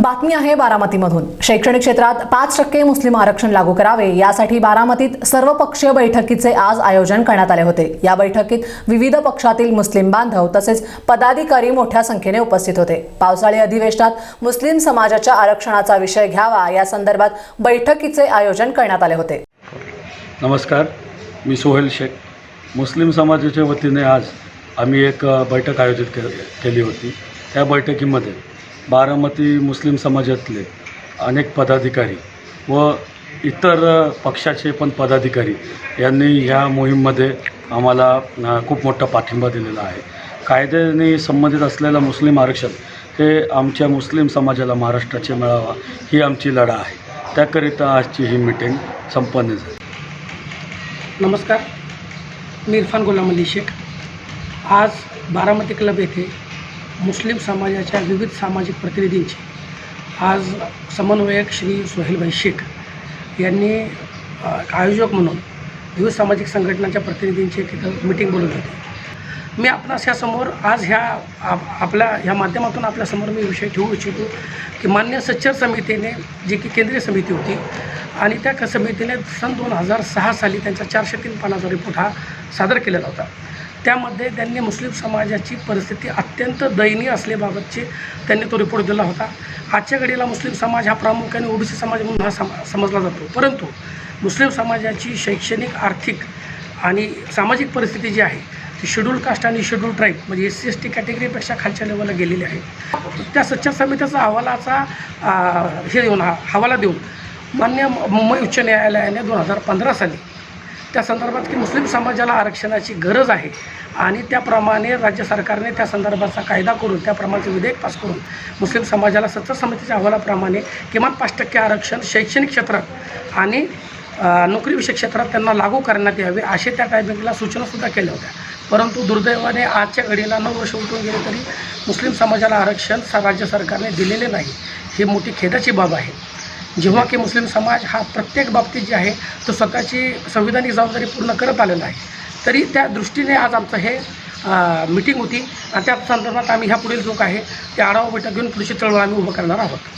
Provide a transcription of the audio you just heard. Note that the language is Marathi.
बातमी आहे बारामतीमधून. शैक्षणिक क्षेत्रात पाच टक्के मुस्लिम आरक्षण लागू करावे यासाठी बारामतीत सर्वपक्षीय बैठकीचे आज आयोजन करण्यात आले होते. या बैठकीत विविध पक्षातील मुस्लिम बांधव तसेच पदाधिकारी मोठ्या संख्येने उपस्थित होते. पावसाळी अधिवेशनात मुस्लिम समाजाच्या आरक्षणाचा विषय घ्यावा या संदर्भात बैठकीचे आयोजन करण्यात आले होते. नमस्कार मी सोहेल शेख. मुस्लिम समाजाच्या वतीने आज आम्ही एक बैठक आयोजित केली होती. त्या बैठकीमध्ये बारामती मुस्लिम समाजातले अनेक पदाधिकारी व इतर पक्षाचे पण पदाधिकारी यांनी ह्या मोहीममध्ये आम्हाला खूप मोठा पाठिंबा दिलेला आहे. कायद्याने संबंधित असलेलं मुस्लिम आरक्षण हे आमच्या मुस्लिम समाजाला महाराष्ट्राचे मिळावा ही आमची लढा आहे. त्याकरिता आजची ही मिटिंग संपन्न झाली. नमस्कार. मी इरफान गुलाम अली शेख. आज बारामती क्लब येथे मुस्लिम समाजाच्या विविध सामाजिक प्रतिनिधींची. आज समन्वयक श्री सोहेलभाई शेख यांनी आयोजक म्हणून विविध सामाजिक संघटनांच्या प्रतिनिधींची एक मीटिंग मिटिंग बोलवली होती. मी आपणास ह्यासमोर आज ह्या आप आपल्या ह्या माध्यमातून आपल्यासमोर मी विषय ठेवू इच्छितो की मान्य सच्चर समितीने जी की केंद्रीय समिती होती आणि त्या क- समितीने सन दोन हजार सहा साली त्यांचा चारशे तीन पानाचा रिपोर्ट हा सादर केलेला होता. त्यामध्ये त्यांनी मुस्लिम समाजाची परिस्थिती अत्यंत दयनीय असल्याबाबतचे त्यांनी तो रिपोर्ट दिला होता. आजच्या घडीला मुस्लिम समाज हा प्रामुख्याने ओबीसी समाज म्हणून हा सम समजला जातो. परंतु मुस्लिम समाजाची शैक्षणिक आर्थिक आणि सामाजिक परिस्थिती जी आहे ती शेड्यूल कास्ट आणि शेड्यूल ट्राईब म्हणजे एस सी एस टी कॅटेगरीपेक्षा खालच्या लेवलला गेलेली आहे. त्या सच्चा समितीचा अहवालाचा हे देऊन हा हवाला देऊन मान्य मुंबई उच्च न्यायालयाने दोन हजार पंधरा साली त्या संदर्भात की मुस्लिम समाजाला आरक्षणाची गरज आहे. आणि त्याप्रमाणे राज्य सरकारने त्या संदर्भाचा कायदा करून त्याप्रमाणेचं विधेयक पास करून मुस्लिम समाजाला सत्र समितीच्या अहवालाप्रमाणे किमान पाच टक्के आरक्षण शैक्षणिक क्षेत्रात आणि नोकरीविषयक क्षेत्रात त्यांना लागू करण्यात यावे असे त्या टायमिंगला सूचनासुद्धा केल्या होत्या. परंतु दुर्दैवाने आजच्या घडीला नऊ वर्ष उलटून गेले तरी मुस्लिम समाजाला आरक्षण सा राज्य सरकारने दिलेले नाही. ही मोठी खेदाची बाब आहे. जेव्हा की मुस्लिम समाज हा प्रत्येक बाबतीत जे आहे तो स्वतःची संविधानिक जबाबदारी पूर्ण करत आलेला आहे. तरी त्या दृष्टीने आज आमचं हे मिटिंग होती. आणि त्या संदर्भात आम्ही ह्या पुढील जो आहे ते आढावा बैठक घेऊन पुढची चळवळ आम्ही उभं करणार आहोत.